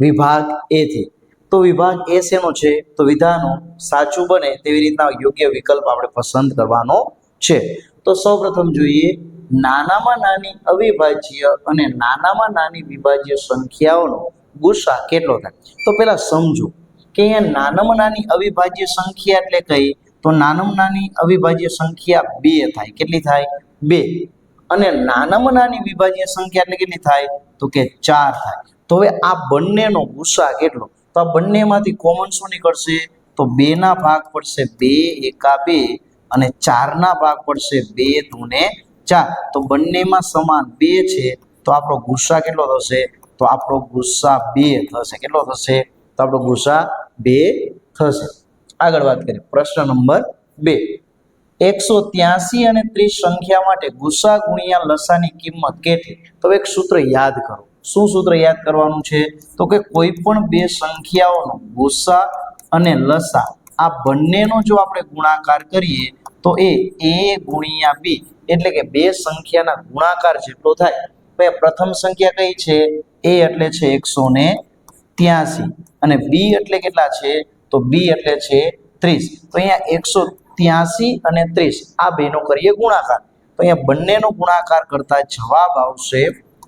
વિભાગ એ થી. તો વિભાગ એ શેનો છે? તો વિધાનો સાચું બને તેવી રીતના યોગ્ય વિકલ્પ આપણે પસંદ કરવાનો છે. તો સૌપ્રથમ જોઈએ, નાનામાં નાની અવિભાજ્ય અને નાનામાં નાની વિભાજ્ય સંખ્યાઓનો ગુસા કેટલો થાય? તો પહેલાં સમજો કે અહીંયા નાનામાં નાની અવિભાજ્ય સંખ્યા એટલે કઈ? તો નાનામાં નાની અવિભાજ્ય સંખ્યા બે થાય. કેટલી થાય? બે. અને નાનામાં નાની વિભાજ્ય સંખ્યા એટલે કેટલી થાય? તો કે ચાર થાય. તો હવે આ બંનેનો ગુસા કેટલો? તો આ બંનેમાંથી કોમન શું નીકળશે? તો બેના ભાગ પડશે બે એકા બે અને ચારના ભાગ પડશે બે દૂને ચાર. તો બંનેમાં સમાન બે છે, તો આપણો ગુસ્સા કેટલો થશે? તો આપણો ગુસ્સા બે થશે. કેટલો થશે? તો આપણો ગુસ્સા બે થશે. આગળ વાત કરીએ. પ્રશ્ન નંબર બે. એકસો ત્યાસી અને ત્રીસ સંખ્યા માટે ગુસ્સા ગુણ્યા લસાની કિંમત કેટલી? તો એક સૂત્ર યાદ કરો. શું સૂત્ર યાદ કરવાનું છે? તો કે કોઈ પણ બે સંખ્યાઓનો ગુસ્સા અને લસા, આ બંનેનો જો આપણે ગુણાકાર કરીએ, તો એ એ ગુણ્યા બી, એટલે કે બે સંખ્યાના ગુણાકાર જેટલો થાય. તો એ પ્રથમ સંખ્યા કઈ છે? એ એટલે છે એકસો ને ત્યાસી. અને બી એટલે કેટલા છે? તો બી એટલે છે ત્રીસ. તો અહીંયા એકસો ત્યાસી અને ત્રીસ, આ બેનો કરીએ ગુણાકાર. તો અહીંયા બંનેનો ગુણાકાર કરતા જવાબ આવશે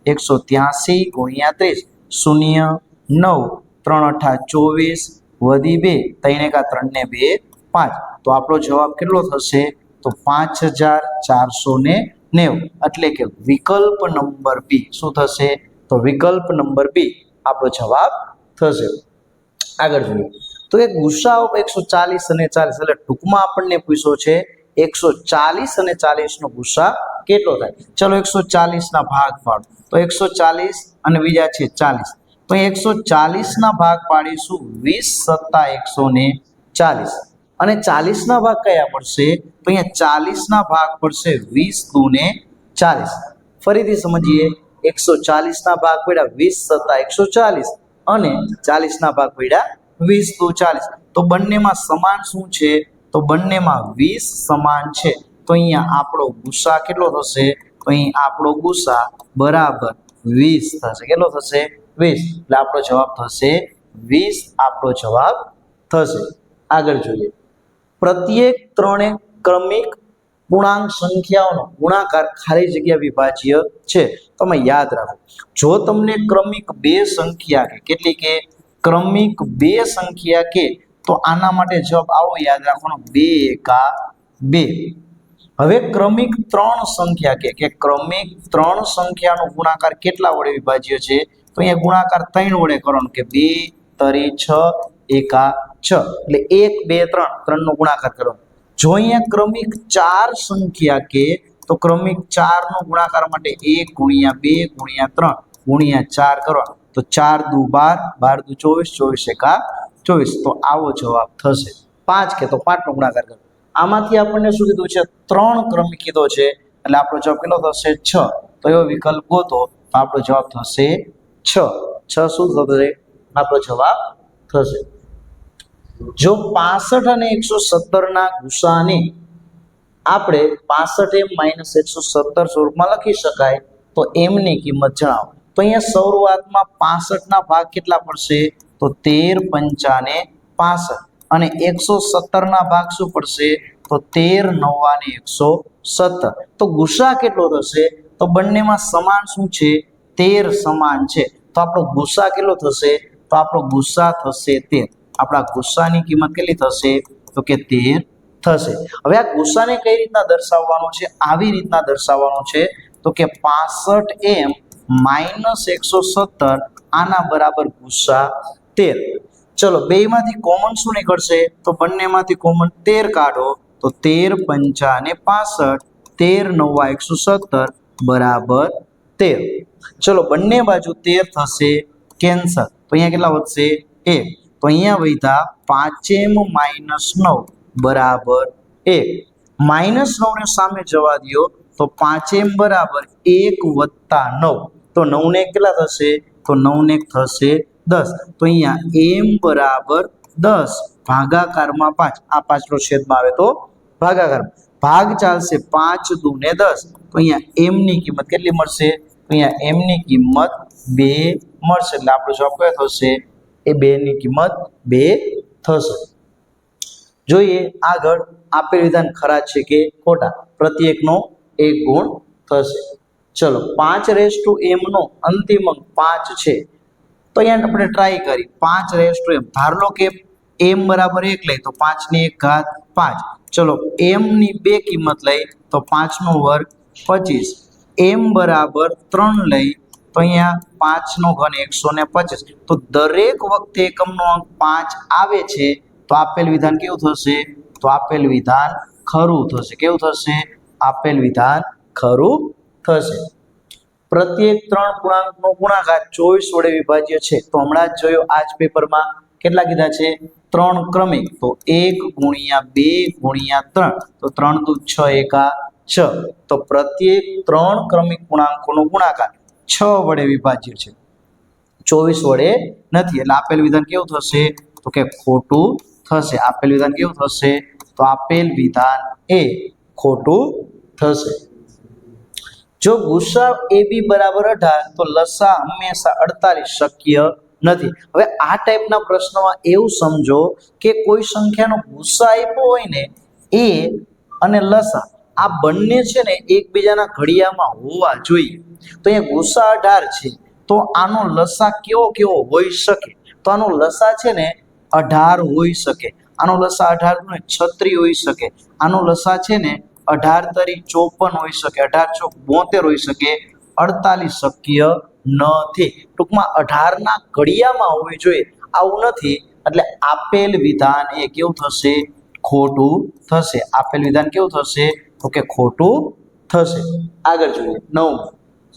એકસો ત્યાસી ગુણ્યા ત્રીસ. શૂન્ય નવ, ત્રણ અઠા ચોવીસ, વધી બે, ત્રણ એકા ત્રણને બે, પાંચ. તો આપણો જવાબ કેટલો થશે? તો પાંચ હજાર ચારસો ને નેવું. એટલે કે વિકલ્પ નંબર બી. શું થશે? તો વિકલ્પ નંબર બી આપણો જવાબ થશે. આગળ જોઈએ. તો એ ગુસ્સાઓ એકસો ચાલીસ અને ચાલીસ. એટલે ટૂંકમાં આપણને પૂછ્યો છે એકસો ચાલીસ અને ચાલીસનો ગુસ્સા કેટલો થાય? ચલો એકસો ચાલીસના ભાગ પાડો. તો એકસો ચાલીસ અને બીજા છે ચાલીસ. તો એકસો ચાલીસના ભાગ પાડીશું વીસ સત્તા એકસો ને ચાલીસ. અને ચાલીસના ભાગ કયા પડશે? તો અહીંયા ચાલીસના ભાગ પડશે વીસ દુ ને ચાલીસ. ફરીથી સમજીએ. એકસો ચાલીસના ભાગ પડ્યા વીસ સત્તા એકસો ચાલીસ અને ચાલીસના ભાગ પડ્યા વીસ દુ ચાલીસ. તો બંનેમાં સમાન શું છે? તો બંનેમાં વીસ સમાન છે. તો અહીંયા આપણો ગુસ્સા કેટલો થશે? તો અહીં આપણો ગુસ્સા બરાબર વીસ થશે. કેટલો થશે? વીસ. એટલે આપણો જવાબ થશે વીસ. આપણો જવાબ થશે. આગળ જોઈએ. પ્રત્યેક ત્રણે ક્રમિક પૂર્ણાંક સંખ્યાઓનો ગુણાકાર ખાલી જગ્યા વિભાજ્ય છે. તમે યાદ રાખો. જો તમને ક્રમિક બે સંખ્યા કે કેટલી કે? ક્રમિક બે સંખ્યા કે તો આના માટે જવાબ આવો યાદ રાખવાનો. બે એકા બે. હવે ક્રમિક ત્રણ સંખ્યા કે કે ક્રમિક ત્રણ સંખ્યાનો ગુણાકાર કેટલા વડે વિભાજ્ય છે? તો અહીંયા ગુણાકાર ત્રણ વડે કરવાનો કે બે, તરી, છ, એકા, છ. એટલે એક, બે, ત્રણ. ત્રણનો ગુણાકાર કરો. જો અહીંયા ક્રમિક ચાર સંખ્યા કે, તો ક્રમિક ચારનો ગુણાકાર માટે એક ગુણ્યા બે ગુણ્યા ત્રણ ગુણ્યા ચાર કરવા તો ચાર દુ બાર બાર દુ ચોવીસ ચોવીસ એકા ચોવીસ, તો આવો જવાબ થશે. પાંચ કે તો પાંચનો ગુણાકાર કરો. આમાંથી આપણને શું કીધું છે? ત્રણ ક્રમ કીધો છે, એટલે આપણો જવાબ કેટલો થશે? છ. તો એવો વિકલ્પ ગોતો, તો આપણો જવાબ થશે છ. છ શું થશે? આપણો જવાબ થશે. જો પાસઠ અને એકસો સત્તરના ગુસાને આપણે પાસઠ એમ માઇનસ એકસો સત્તર સ્વરૂપમાં લખી શકાય, તો એમની કિંમત જણાવો. તો અહીંયા શરૂઆતમાં પાસઠના ભાગ કેટલા પડશે? તો તેર પંચાને પાસઠ. અને એકસો સત્તરના ભાગ શું પડશે? તો તેર નવ્વાને એકસો સત્તર. તો ગુસ્સા કેટલો થશે? તો બંનેમાં સમાન શું છે? તેર સમાન છે. તો આપણો ગુસ્સા કેટલો થશે? તો આપણો ગુસ્સા થશે તેર. આપણા ગુસ્સાની કિંમત કેટલી થશે? તો કે તેર થશે. હવે આ ગુસ્સાને કઈ રીતના દર્શાવવાનો છે? આવી રીતના દર્શાવવાનો છે. તો કે પાસઠ એમ માઇનસ એકસો સત્તર આના બરાબર ગુસ્સા તેર. ચલો, બેમાંથી કોમન શું નીકળશે? તો બંનેમાંથી કોમન તેર કાઢો. તો તેર પંચાને પાસઠ. તેર નવા એકસો સત્તર. બરાબર તેર. ચલો, બંને બાજુ તેર થશે. કેન્સર તો અહીંયા કેટલા વધશે? એક. તો અહીંયા વધ્યા પાંચેમ માઇનસ નવ. બરાબર એક. માઇનસ નવને સામે જવા દો તો પાંચેમ બરાબર એક વત્તા નવ. તો નવને કેટલા થશે? તો નવને થશે દસ. તો અહીંયા એમ બરાબર દસ. ભાગાકારમાં પાંચ. આ પાંચનો છેદમાં આવે તો ભાગાકાર. ભાગ ચાલશે પાંચ દુ ને દસ. તો અહીંયા એમની કિંમત કેટલી મળશે? તો અહીંયા એમની કિંમત બે મળશે. એટલે આપણો જવાબ કયો થશે? એ બેની કિંમત બે થશે. જોઈએ આગળ આપેલ વિધાન ખરા છે કે ખોટા? પ્રત્યેકનો એક ગુણ થશે. ચલો, પાંચ રેસ ટુ એમનો અંતિમ અંક પાંચ છે. તો અહીંયા આપણે ટ્રાય કરી. પાંચ રેસ ટુ એમ? ધાર લો કે એમ બરાબર એક લઈ, તો પાંચની એક ઘાત પાંચ. ચલો એમની બે કિંમત લઈ, તો પાંચનો વર્ગ પચીસ. એમ બરાબર ત્રણ લઈ, તો અહીંયા પાંચનો ઘન એકસો ને પચીસ. તો દરેક વખતે એકમનો અંક પાંચ આવે છે, તો આપેલ વિધાન કેવું થશે? તો આપેલ વિધાન ખરું થશે. કેવું થશે? આપેલ વિધાન ખરું થશે. પ્રત્યેક ત્રણ પૂર્ણાંકનો ગુણાકાર ચોવીસ વડે વિભાજ્ય છે. તો હમણાં જ જોયો, આજ પેપરમાં કેટલા કીધા છે? ત્રણ ક્રમિક. તો એક ગુણ્યા બે ગુણ્યા ત્રણ. તો ત્રણ દુ છ એકા છ. તો પ્રત્યેક ત્રણ ક્રમિક પૂર્ણાંકોનો ગુણાકાર છ વડે વિભાજ્ય છે. ચોવીસ વડે નથી. એટલે આપેલ વિધાન કેવું થશે? તો કે ખોટું થશે. આપેલ વિધાન કેવું થશે? તો આપેલ વિધાન એ ખોટું થશે. જો ગુસ્સા એ બી બરાબર અઢાર, તો લસા હંમેશા અડતાલીસ શક્ય નથી. હવે આ ટાઈપના પ્રશ્નમાં એવું સમજો કે કોઈ સંખ્યાનો ગુસ્સા આપ્યો હોય ને, એ અને લસા, આ બંને છે ને એકબીજાના ઘડિયામાં હોવા જોઈએ. તો અહીંયા ગુસ્સા અઢાર છે, તો આનો લસા કેવો કેવો હોઈ શકે? તો આનો લસા છે ને અઢાર હોઈ શકે. આનો લસા અઢાર છત્રી હોઈ શકે. આનો લસા છે ને અઢાર તરી ચોપન હોઈ શકે, અઢાર ચોક બોતેર હોઈ શકે, અડતાલીસ શક્ય નથી. ટૂંકમાં અઢારના ઘડિયામાં હોવી જોઈએ, આવું નથી. એટલે આપેલ વિધાન એ કેવું થશે? ખોટું થશે. આપેલ વિધાન કેવું થશે? તો કે ખોટું થશે. આગળ જોઈએ નવ.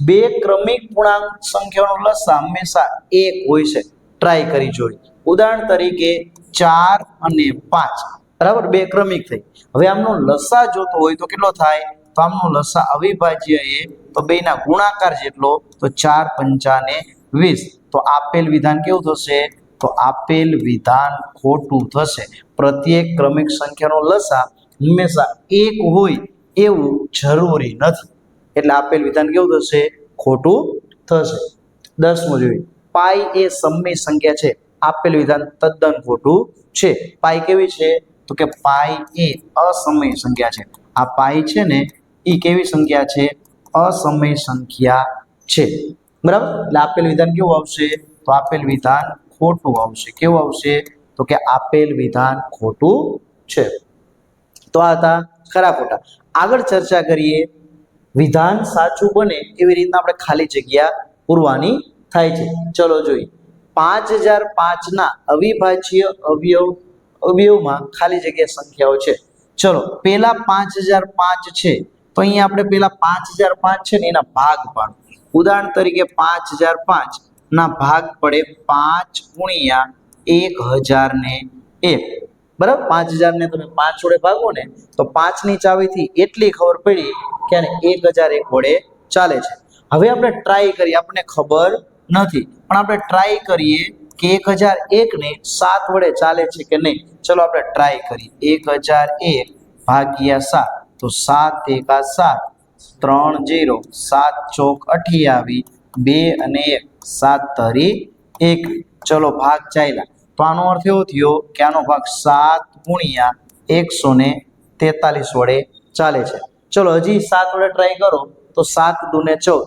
બે ક્રમિક પૂર્ણાંક સંખ્યાનો લસા હંમેશા એક હોય છે. ટ્રાય કરી જોઈએ ઉદાહરણ તરીકે ચાર અને પાંચ. બરાબર? બે ક્રમિક થઈ. હવે આમનો લસા જોતો હોય તો કેટલો થાય? તો આમનો લસા અવિભાજ્ય એ, તો બેના ગુણાકાર જેટલો, તો ચાર પંચાને વીસ. તો આપેલ વિધાન કેવું થશે? તો આપેલ વિધાન ખોટું થશે. પ્રત્યેક ક્રમિક સંખ્યાનો લસા હંમેશા એક હોય એવું જરૂરી નથી. એટલે આપેલ વિધાન કેવું થશે? ખોટું થશે. દસમું જોઈએ. પાઈ એ સમય સંખ્યા છે. આપેલ વિધાન તદ્દન ખોટું છે. પાઈ કેવી છે? તો કે પાઈ એ અસમય સંખ્યા છે. આ પાઈ છે ને, એ કેવી સંખ્યા છે? અસમય સંખ્યા છે. બરાબર? એટલે આપેલ વિધાન કેવું આવશે? તો આપેલ વિધાન ખોટું આવશે. કેવું આવશે? તો કે આપેલ વિધાન ખોટું છે. તો આ હતા ખરા ખોટા. આગળ ચર્ચા કરીએ, વિધાન સાચું બને એવી રીતના આપણે ખાલી જગ્યા પૂરવાની થાય છે. ચલો જોઈએ. પાંચ હજાર પાંચના અવિભાજ્ય અવયવ અવયવમાં ખાલી જગ્યા સંખ્યાઓ છે. ચલો પેલા પાંચ હજાર પાંચ છે. તો અહીંયા આપણે પેલા પાંચ હજાર પાંચ છે ને એના ભાગ પાડો. ઉદાહરણ તરીકે પાંચ હજાર પાંચ, ના ભાગ પડે પાંચ ગુણ્યા એક હજાર ને એક. બરાબર? પાંચ હજાર ને તમે પાંચ વડે ભાગો ને, તો પાંચની ચાવીથી એટલી ખબર પડી કે એક હજાર એક વડે ચાલે છે. હવે આપણે ટ્રાય કરીએ, આપણને ખબર નથી. પણ આપણે ટ્રાય કરીએ કે એક હજાર એક ને સાત વડે ચાલે છે કે નહીં? ચલો આપણે ટ્રાય કરીએ. એક હજાર એક ભાગ્યા સાત, તો સાત એકા સાત, ત્રણ જીરો, સાત ચોક અઠ્યાવી, બે અને એક, સાત તરી એક. ચલો ભાગ ચાલ્યા. તો આનો અર્થ એવો થયો કે આનો ભાગ સાત ગુણ્યા એકસો ને તેતાલીસ વડે ચાલે છે. ચલો હજી સાત વડે ટ્રાય કરો, તો સાત દુને ચૌદ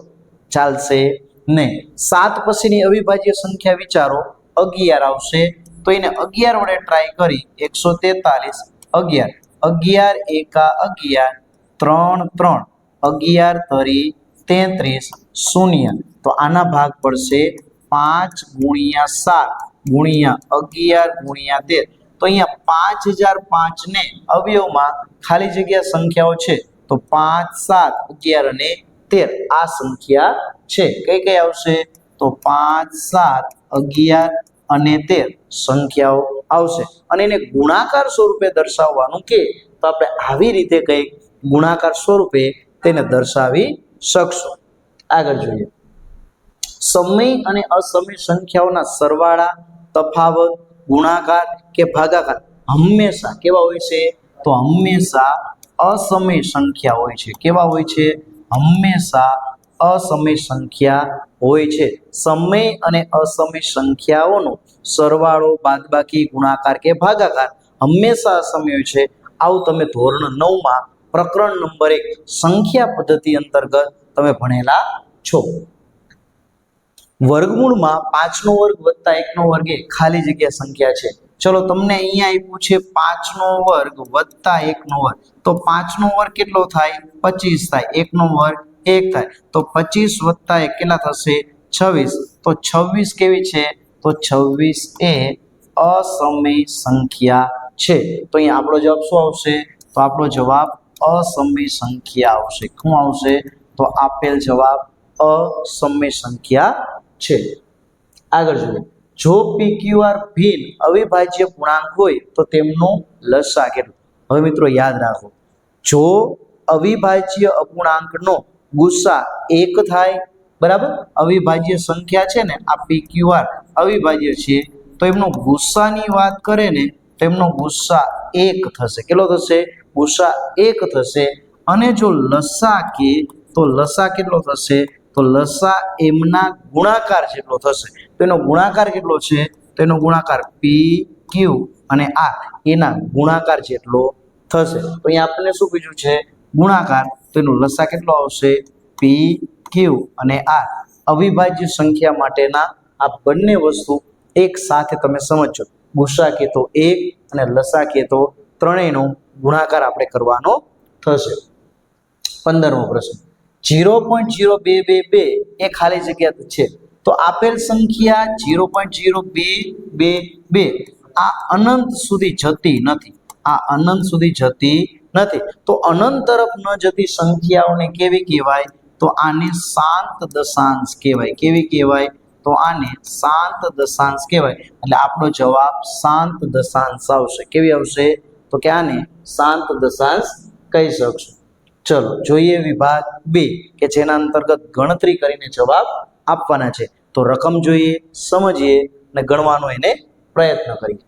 ચાલશે નહીં. સાત પછીની અવિભાજ્ય સંખ્યા વિચારો. અગિયાર આવશે. તો એને અગિયાર વડે ટ્રાય કરી એકસો તેતાલીસ. અગિયાર. અગિયાર એકા અગિયાર. ત્રણ ત્રણ. અગિયાર તરી તેત્રીસ. શૂન્ય. તો આના ભાગ પડશે પાંચ ગુણ્યા સાત ગુણ્યા અગિયાર ગુણ્યા તેર. તો અહીંયા પાંચ હજાર પાંચ ને અવયવમાં ખાલી જગ્યા સંખ્યાઓ છે. તો પાંચ, સાત, અગિયાર અને તેર. આ સંખ્યા છે. કઈ કઈ આવશે? તો પાંચ, સાત, અગિયાર અને તેર સંખ્યાઓ આવશે. અને એને ગુણાકાર સ્વરૂપે દર્શાવવાનું કે તો આપણે આવી રીતે કંઈક ગુણાકાર સ્વરૂપે તેને દર્શાવી શકશું. આગળ જોઈએ. સમય અને અસમય સંખ્યાઓના સરવાળા, તફાવત, ગુણાકાર કે ભાગાકાર હંમેશા કેવા હોય છે? તો હંમેશા અસમય સંખ્યા હોય છે. કેવા હોય છે? હંમેશા અસમય સંખ્યા હોય છે. સમય અને અસમય સંખ્યાઓનો સરવાળો બાદબાકી, ગુણાકાર કે ભાગાકાર હંમેશા અસમય છે. આવું તમે ધોરણ નવમાં પ્રકરણ નંબર એક સંખ્યા પદ્ધતિ અંતર્ગત તમે ભણેલા છો. વર્ગમૂળમાં પાંચનો વર્ગ વત્તા એકનો વર્ગ એ ખાલી જગ્યા સંખ્યા છે. ચલો તમને અહીંયા આપ્યું છે પાંચનો વર્ગ વત્તા એકનો વર્ગ. તો પાંચનો વર્ગ કેટલો થાય? પચીસ થાય. એકનો વર્ગ એક થાય. તો પચીસ વત્તા એક કેટલા થશે? છવ્વીસ. તો છવ્વીસ કેવી છે? તો છવ્વીસ એ અસમય સંખ્યા છે. તો અહીંયા આપણો જવાબ શું આવશે? તો આપણો જવાબ અસમય સંખ્યા આવશે. શું આવશે? તો આપેલ જવાબ અસમય સંખ્યા છે. આગળ જોઈએ. જો પીક્યુઆર ભિન્ન અવિભાજ્ય પૂર્ણાંક હોય, તો તેમનો લસા કેટલો? હવે મિત્રો યાદ રાખો. જો અવિભાજ્ય અપૂર્ણાંકનો ગુસ્સા એક થાય, બરાબર? અવિભાજ્ય સંખ્યા છે ને, આ પી ક્યુ આર અવિભાજ્ય છે. તો એમનો ગુસ્સાની વાત કરે ને, તો એમનો ગુસ્સા એક થશે. કેટલો થશે? ગુસ્સા એક થશે. અને જો લસા કે, તો લસા કેટલો થશે? તો લસા એમના ગુણાકાર જેટલો થશે. તો એનો ગુણાકાર કેટલો છે? તો એનો ગુણાકાર પી ક્યુ અને આ એના ગુણાકાર જેટલો થશે. તો અહીંયા આપણને શું કીધું છે? ગુણાકાર તો એનો લસા કેટલો આવશે? પી ક્યુ અને આર અવિભાજ્ય સંખ્યા માટેના આ બંને વસ્તુ એક સાથે તમે સમજો. ગુસ્સા કે તો એક અને લસા કે તો ત્રણેયનો ગુણાકાર આપણે કરવાનો થશે. પંદરમો પ્રશ્ન. જીરો પોઈન્ટ જીરો બે બે બે એ ખાલી જગ્યા છે. તો આપેલ સંખ્યા જીરો પોઈન્ટ જીરો બે બે બે. આ અનંત સુધી જતી નથી. આ અનંત સુધી જતી નથી. તો અનંત તરફ ન જતી સંખ્યાઓને કેવી કહેવાય? તો આને શાંત દશાંશ કહેવાય. કેવી કહેવાય? તો આને શાંત દશાંશ કહેવાય. એટલે આપણો જવાબ શાંત દશાંશ આવશે. કેવી આવશે? તો કે આને શાંત દશાંશ કહી શકશું. ચલો, જોઈએ વિભાગ બે, કે જેના અંતર્ગત ગણતરી કરીને જવાબ આપવાના છે. તો રકમ જોઈએ, સમજીએ અને ગણવાનો એને પ્રયત્ન કરીએ.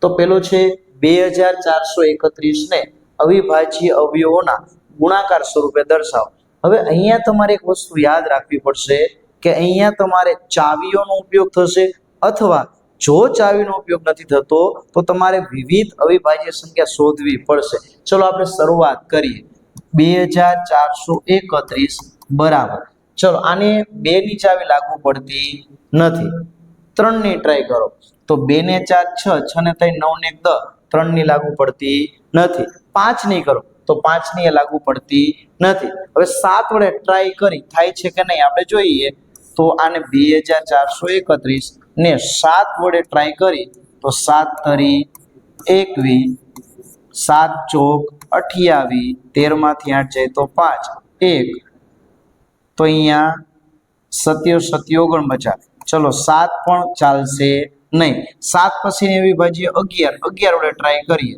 તો પેલો છે, બે હજાર ચારસો એકત્રીસને અવિભાજ્ય અવયવોના ગુણાકાર સ્વરૂપે દર્શાવો. હવે અહીંયા તમારે એક વસ્તુ યાદ રાખવી પડશે કે અહીંયા તમારે ચાવીઓનો ઉપયોગ થશે અથવા જો ચાવીનો ઉપયોગ નથી થતો, તો તમારે વિવિધ અવિભાજ્ય સંખ્યા શોધવી પડશે. ચલો આપણે શરૂઆત કરીએ. બે હજાર ચારસો એકત્રીસ, બરાબર. ચલો, આને બે ની ચાવી લાગુ પડતી નથી. ત્રણની ટ્રાય કરો. તો બે ને ચાર છ છ ને ત્રણ નવ ને દસ. ત્રણની લાગુ પડતી નથી. પાંચની કરો, તો પાંચની એ લાગુ પડતી નથી. હવે સાત વડે ટ્રાય કરી, થાય છે કે નહીં આપણે જોઈએ, તો આને બે હજાર ચારસો એકત્રીસ ને સાત વડે ટ્રાય કરી, તો સાત તરી એકવી સાત ચોક અઠ્યાવી તેરમાંથી આઠ જાય તો પાંચ, એક. તો અહીંયા સત્યો સત્યોગણ બચા ચલો સાત પણ ચાલશે. નહીં, સાત પછીની વિભાજ્ય અગિયાર અગિયાર વડે ટ્રાય કરીએ.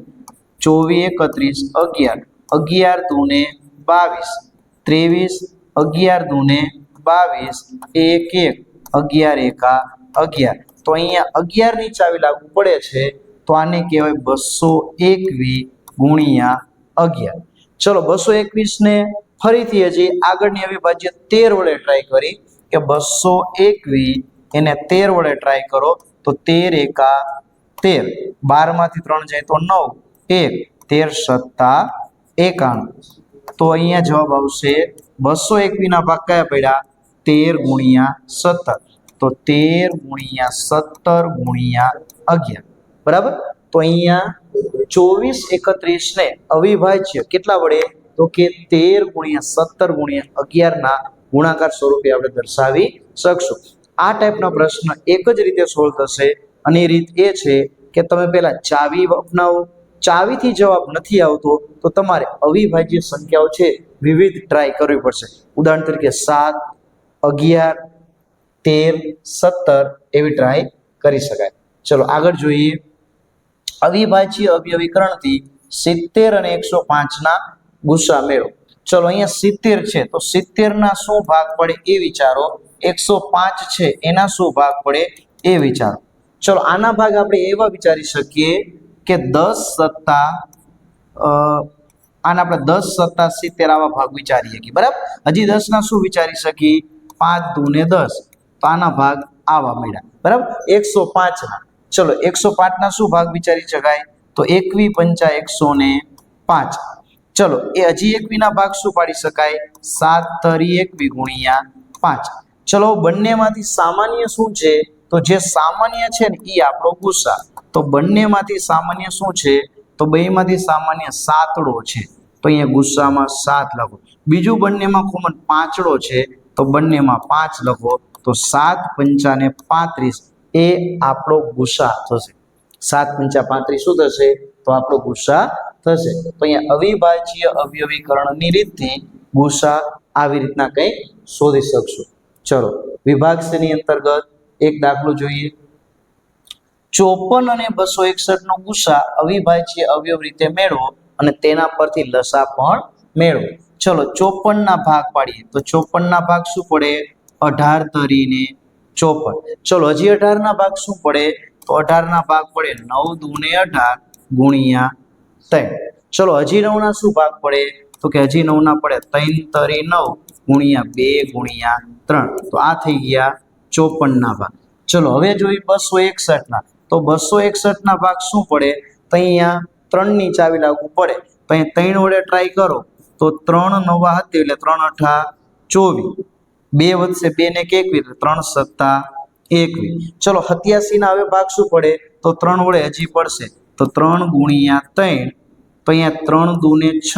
ચોવીસ, એકત્રીસ, અગિયાર અગિયાર દૂને બાવીસ, ત્રેવીસ, અગિયાર દૂને બાવીસ, એક એક, અગિયાર, એકા અગિયાર. તો અહીંયા અગિયારની ચાવી લાગુ પડે છે, તો આને કહેવાય બસો એકવી ગુણ્યા અગિયાર. ચલો, બસો એકવીસને ફરીથી હજી આગળની અવિભાજ્ય તેર વડે ટ્રાય કરી કે બસો એકવીસ એને તેર વડે ટ્રાય કરો. તો તેર એકા તેર. બારમાંથી ત્રણ જાય તો નવ. એક, તેર સત્તા એકાણું. તો અહીંયા જવાબ આવશે બસો એકવીના ભાગ કયા પડ્યા? તેર ગુણ્યા સત્તર. તો તેર ગુણ્યા સત્તર ગુણ્યા અગિયાર. બરાબર? તો અહીંયા ચોવીસ એકત્રીસ ને અવિભાજ્ય કેટલા વડે? તો કે તેર ગુણ્યા સત્તર ગુણ્યા અગિયારના ગુણાકાર સ્વરૂપે આપણે દર્શાવી શકશું. આ ટાઈપના પ્રશ્ન એક જ રીતે સોલ્વ થશે. અને એ રીત એ છે કે તમે પહેલા ચાવી અપનાવો. ચાવીથી જવાબ નથી આવતો, તો તમારે અવિભાજ્ય સંખ્યાઓ છે વિવિધ ટ્રાય કરવી પડશે. ઉદાહરણ તરીકે સાત, અગિયાર, તેર, સત્તર એવી ટ્રાય કરી શકાય. ચલો, આગળ જોઈએ. અવિભાજ્ય અવયવીકરણથી સિત્તેર અને એકસો પાંચના ગુસ્સા મેળવો. ચલો, અહીંયા સિત્તેર છે, તો સિત્તેરના શું ભાગ પડે એ વિચારો. એકસો પાંચ છે, એના શું ભાગ પડે એ વિચારો. ચલો, આના ભાગ આપણે એવા વિચારી શકીએ કે દસ સત્તા આના આપણે દસ સત્તા સિત્તેર આવા ભાગ વિચારી શકીએ બરાબર? હજી દસના શું વિચારી શકીએ? પાંચ દૂને દસ. તો આના ભાગ આવા મળ્યા. બરાબર? એકસો પાંચના ચલો, એકસો પાંચના શું ભાગ વિચારી શકાય? તો એકવી પંચા એકસો ને પાંચ. ચલો, એ હજી એકવીના ભાગ શું પાડી શકાય? સાત તરી એકવી ગુણ્યા પાંચ. ચલો બંનેમાંથી સામાન્ય શું છે? તો જે સામાન્ય છે ને એ આપણો ગુસ્સા. તો બંનેમાંથી સામાન્ય શું છે? તો બેમાંથી સામાન્ય સાતડો છે. તો અહીંયા ગુસ્સામાં સાત લખો. બીજું બંનેમાં કોમન પાંચડો છે, તો બંનેમાં પાંચ લખો. તો સાત પંચાને પાંત્રીસ, એ આપણો ગુસ્સા થશે. સાત પંચા પાંત્રીસ શું થશે? તો આપણો ગુસ્સા થશે. તો અહીંયા અવિભાજ્ય અવયવીકરણની રીતથી ગુસ્સા આવી રીતના કંઈ શોધી શકશો. ચલો, વિભાગ શ્રેણી અંતર્ગત એક દાખલો જોઈએ. ચોપન અને બસો એકસઠ નો ગુસ્સા અવિભાજ્ય અવયવ રીતે મેળવો અને તેના પરથી લસા પણ મેળવો. ચલો, ચોપન ના ભાગ પાડીએ. તો ચોપન ના ભાગ શું પડે? અઢાર તરીને ચોપન. ચલો, હજી અઢાર ના ભાગ શું પડે? તો અઢાર ના ભાગ પડે નવ દુને અઢાર ગુણ્યા ત્રણ. ચલો, હજી નવ ના શું ભાગ પડે? તો કે હજી નવ ના પડે ત્રણ તરી નવ ગુણ્યા બે ગુણ્યા ત્રણ. તો આ થઈ ગયા ચોપનના ભાગ. ચલો, હવે જોઈએ બસો એકસઠના. તો બસો એકસઠના ભાગ શું પડે? તો અહીંયા ત્રણની ચાવી લાગુ પડે. તો અહીંયા ત્રણ વડે ટ્રાય કરો. તો ત્રણ નવા હતી એટલે ત્રણ અઠા ચોવીસ. બે વધશે બે ને એકવી એટલે ત્રણ સત્તા એકવી ચલો સત્યાસી ના હવે ભાગ શું પડે? તો ત્રણ વડે હજી પડશે. તો ત્રણ ગુણ્યા ત્રણ. તો અહીંયા ત્રણ દુને છ,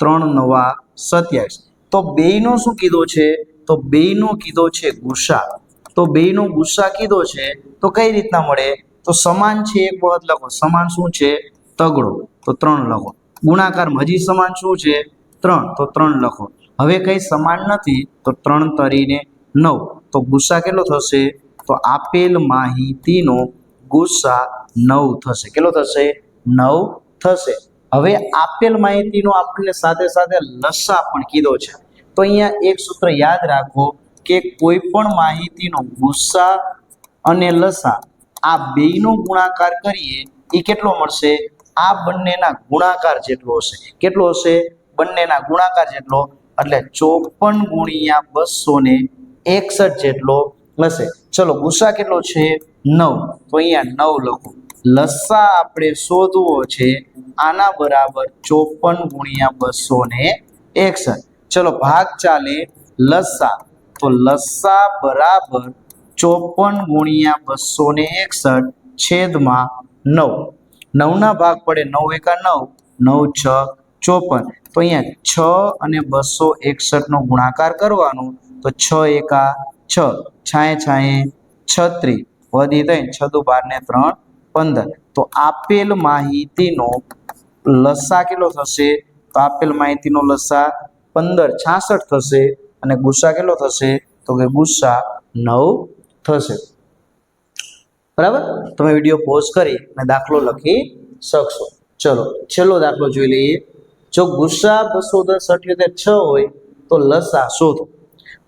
ત્રણ નવા સત્યાવીસ. તો બેયનો શું કીધો છે? તો બેયનો કીધો છે ગુસ્સા. તો બેયનો ગુસ્સા કીધો છે, તો કઈ રીતના મળે? તો સમાન છે એક વખત લખો. સમાન શું છે? તગડો. તો ત્રણ લખો. ગુણાકાર હજી સમાન શું છે? ત્રણ. તો ત્રણ લખો. હવે કઈ સમાન નથી, તો ત્રણ તરીને નવ. તો ગુસ્સા કેટલો થશે? તો આપેલ માહિતીનો ગુસ્સા નવ થશે. કેટલો થશે? નવ થશે. હવે આપેલ માહિતીનો આપણને સાથે સાથે લસા પણ કીધો છે. તો અહીંયા એક સૂત્ર યાદ રાખો કે કોઈ પણ માહિતીનો ગુસ્સા અને લસા આ બેયનો ગુણાકાર કરીએ એ કેટલો મળશે? આ બંનેના ગુણાકાર જેટલો હશે. કેટલો હશે? બંનેના ગુણાકાર જેટલો. એટલે ચોપન ગુણ્યા બસો ને એકસઠ જેટલો હશે. ચલો, ગુસ્સા કેટલો છે? નવ. તો અહીંયા નવ લખો. લસા આપણે શોધવો છે આના બરાબર ચોપન ગુણ્યા બસો ને એકસઠ. ચલો ભાગ ચાલે લસા. તો લસા બરાબર ચોપન ગુણ્યા બસો ને એકસઠ છેદમાં નવ. નવના ભાગ પડે નવ એકા નવ નવ છ ચોપન. તો અહીંયા છ અને બસો એકસઠનો ગુણાકાર કરવાનો, તો છ એકા છ, છાંય છાંય છત્રીસ. વધી ત્રણ છદુ બાર ને ત્રણ પંદર. તો આપેલ માહિતીનો લસા કેટલો થશે? તો આપેલ માહિતીનો લસા પંદર છાસઠ થશે અને ગુસ્સા કેટલો થશે? તો કે ગુસ્સા નવ થશે. બરાબર? તમે વીડિયો પોઝ કરી અને દાખલો લખી શકશો. ચલો, છેલ્લો દાખલો જોઈ લઈએ. જો ગુસ્સા બસો દસ અઠ્યોતેર છ હોય, તો લસા શોધો.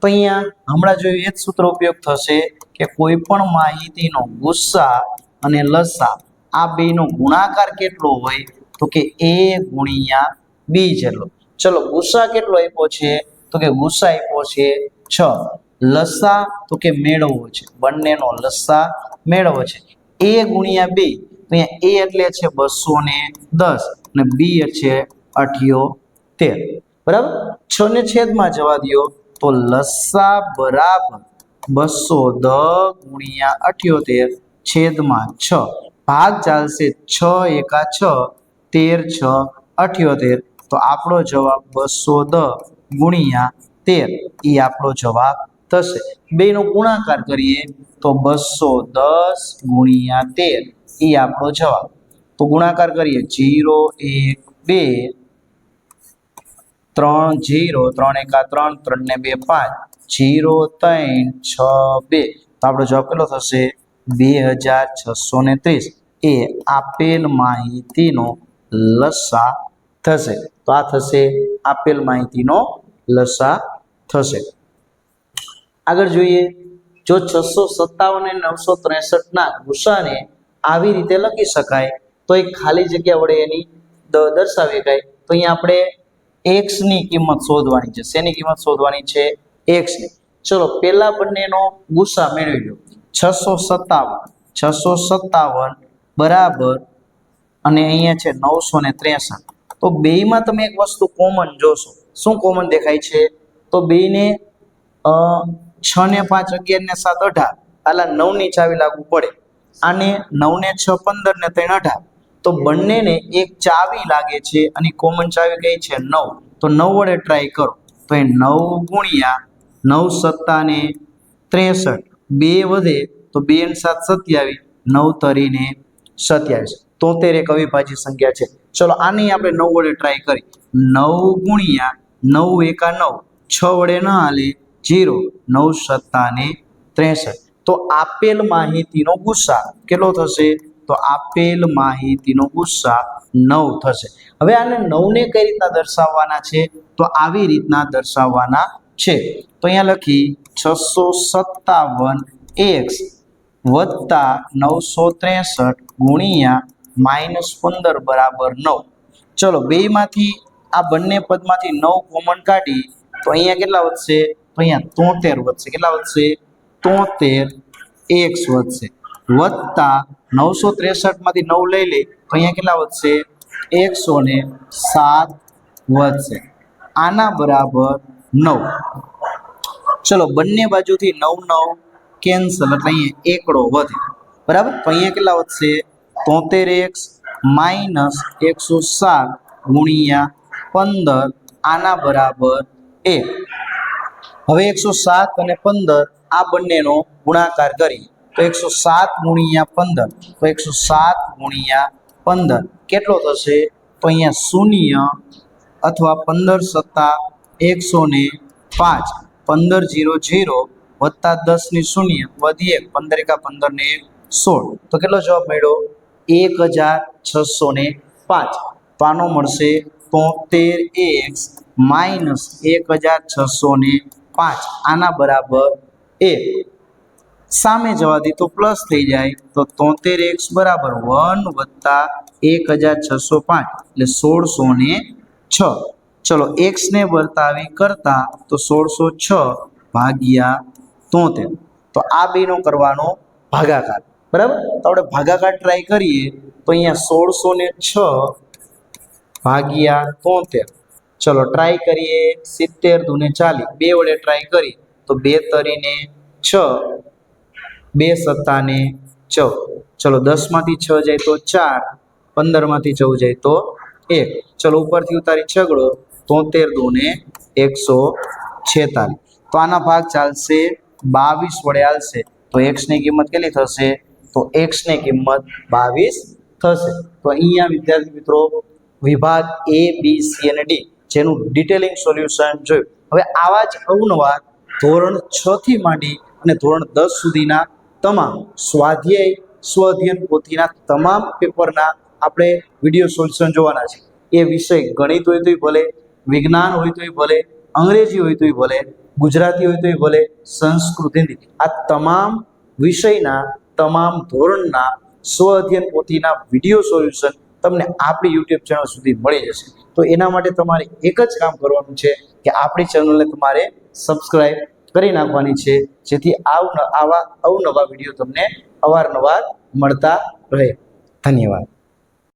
તો અહીંયા હમણાં જોયું એ જ સૂત્ર ઉપયોગ થશે કે કોઈ પણ માહિતીનો ગુસ્સા અને લસા આ બેનો ગુણાકાર કેટલો હોય? તો કે એ ગુણ્યા બી જેટલો. ચલો, ગુસ્સા કેટલો આપ્યો છે? તો કે ગુસ્સા આપ્યો છે છ. લસા, તો કે મેળવવો છે. બંનેનો લસા મેળવવો છે. એ ગુણ્યા બે. તો અહીંયા એ એટલે છે બસો ને દસ. અને બી છે અઠ્યોતેર બરાબર? છ ને છેદમાં જવા દો તો લસા બરાબર બસો દ ગુણ્યા અઠ્યોતેર છેદમાં છ. ભાગ ચાલશે છ એકા છ, તેર છ, અઠ્યોતેર. તો આપણો જવાબ બસો દ ગુણ્યા તેર. એ આપણો જવાબ થશે. બેનો ગુણાકાર કરીએ તો બસો દસ ગુણ્યા તેર. એ આપણો જવાબ. તો ગુણાકાર કરીએ. જીરો, એક, બે. ત્રણ, જીરો. ત્રણ, એકા ત્રણ. ત્રણ ને બે, પાંચ. જીરો, ત્રણ, છ, બે. તો આપણો જવાબ કેટલો થશે? બે હજાર છસો ને ત્રીસ. એ આપેલ માહિતીનો લસા થશે. તો આ થશે આપેલ માહિતીનો લસા થશે. આગળ જોઈએ. જો છસો સત્તાવન અને નવસો ત્રેસઠના ગુસ્સાને આવી રીતે લખી શકાય, તો એક ખાલી જગ્યા વડે એની દર્શાવી શકાય તો અહીંયા આપણે એક્સની કિંમત શોધવાની છે. શેની કિંમત શોધવાની છે? એક્સની ચલો પેલા બંનેનો ગુસ્સા મેળવી લો. છસો સત્તાવન છસો સત્તાવન બરાબર અને અહીંયા છે નવસો ને ત્રેસઠ. તો બેયમાં તમે એક વસ્તુ કોમન જોશો. શું કોમન દેખાય છે? તો બેયને છ ને પાંચ, અગિયાર ને સાત, અઢાર. આલા નવની ચાવી લાગુ પડે. આને નવ ને છ, પંદર ને ત્રણ, અઢાર. તો બંનેને એક ચાવી લાગે છે અને કોમન ચાવી કઈ છે? નવ. તો નવ વડે ટ્રાય કરો. તો એ નવ ગુણ્યા નવ સત્તા ને ત્રેસઠ. બે વધે તો બે સાત સત્યાવીસ. નવ તરીને સત્યાવીસ. તોતેર એક અવિભાજ્ય સંખ્યા છે. ચલો, આની આપણે નવ વડે ટ્રાય કરી. નવ ગુણ્યા નવ એકા નવ. છ વડે ન હાલે જીરો નવ સત્તા ને ત્રેસઠ. તો આપેલ માહિતીનો ગુસ્સા કેટલો થશે? તો આપેલ માહિતીનો ગુસ્સા નવ થશે. હવે આને નવને કઈ રીતના દર્શાવવાના છે? તો આવી રીતના દર્શાવવાના છે. તો અહીંયા લખી, છસો સત્તાવન એક્સ વત્તા નવસો ત્રેસઠ ગુણ્યા માઇનસ પંદર બરાબર નવ. ચલો, બેમાંથી આ બંને પદમાંથી નવ કોમન કાઢી, તો અહીંયા કેટલા વધશે? અહીંયા તોતેર વધશે. કેટલા વધશે? તોતેર. એક્સ વધશે. વત્તા નવસો ત્રેસઠમાંથી નવ લઈ લે, તો અહીંયા કેટલા વધશે? એકસો ને સાત વધશે. આના બરાબર નવ. ચલો, બંને બાજુથી નવ નવ કેન્સલ, એટલે અહીંયા એકડો વધે. બરાબર? તો અહીંયા કેટલા વધશે? તોતેર એક્સ માઇનસ એકસો સાત ગુણ્યા પંદર આના બરાબર એક હવે એકસો સાત અને પંદર આ બંનેનો ગુણાકાર કરી તો એકસો સાત ગુણ્યા પંદર. તો એકસો સાત ગુણ્યા પંદર. કેટલો થશે? તો અહીંયા શૂન્ય અથવા પંદર સત્તા એકસો ને પાંચ. પંદર જીરો જીરો વત્તા દસની શૂન્ય વધી એક. પંદર એકા પંદર ને સોળ. તો કેટલો જવાબ મળ્યો? એક હજાર છસો ને પાંચ. પાનો મળશે તોતેર એક્સ માઇનસ એક હજાર છસો ને પાંચ. આના બરાબર એક. સામે જવા દીધો પ્લસ થઈ જાય તો તોતેર એક્સ બરાબર વન વત્તા એક હજાર છસો પાંચ એટલે સોળસો ને છ. ચલો એક્સને વર્તાવી કરતા તો સોળસો છ ભાગ્યા તોતેર. તો આ બેનો કરવાનો ભાગાકાર. બરાબર? તો આપણે ભાગાકાર ટ્રાય કરીએ, તો અહીંયા સોળસો ને છ ભાગ્યા તોતેર. ચલો ટ્રાય કરીએ, સિત્તેર દુને ચાલીસ. બે વડે ટ્રાય કરી, તો બે તરીને છ, બે સત્તાને ચૌદ. ચલો દસમાંથી છ જાય તો ચાર, પંદરમાંથી ચૌદ જાય તો એક. ચલો ઉપરથી ઉતારી છગડો, તોતેર દુને એકસો છેતાલીસ. તો આના ભાગ ચાલશે, બાવીસ વડે હાલશે તો એક્સની કિંમત કેટલી થશે? તો એક્સની કિંમત બાવીસ થશે. તો અહીંયા વિદ્યાર્થી મિત્રો, વિભાગ એ બી સી અને ડી જેનું ડિટેલિંગ સોલ્યુશન જોયું. હવે આવા જ અવનવા ધોરણ છથી માંડી અને ધોરણ દસ સુધીના તમામ સ્વાધ્યાય સ્વઅધ્યયન પોથીના તમામ પેપરના આપણે વીડિયો સોલ્યુશન જોવાના છે. એ વિષય ગણિત હોય તોય ભલે, વિજ્ઞાન હોય તોય ભલે, અંગ્રેજી હોય તોય ભલે, ગુજરાતી હોય તોય ભલે, સંસ્કૃત, હિન્દી આ તમામ વિષયના તમામ ધોરણના સ્વ અધ્યયન પોથીના વીડિયો સોલ્યુશન તમને આપણી યુટ્યુબ ચેનલ સુધી મળી જશે. તો એના માટે તમારે એક જ કામ કરવાનું છે કે આપણી ચેનલને તમારે સબસ્ક્રાઇબ કરી નાખવાની છે, જેથી આવા અવનવા વીડિયો તમને અવારનવાર મળતા રહે. ધન્યવાદ.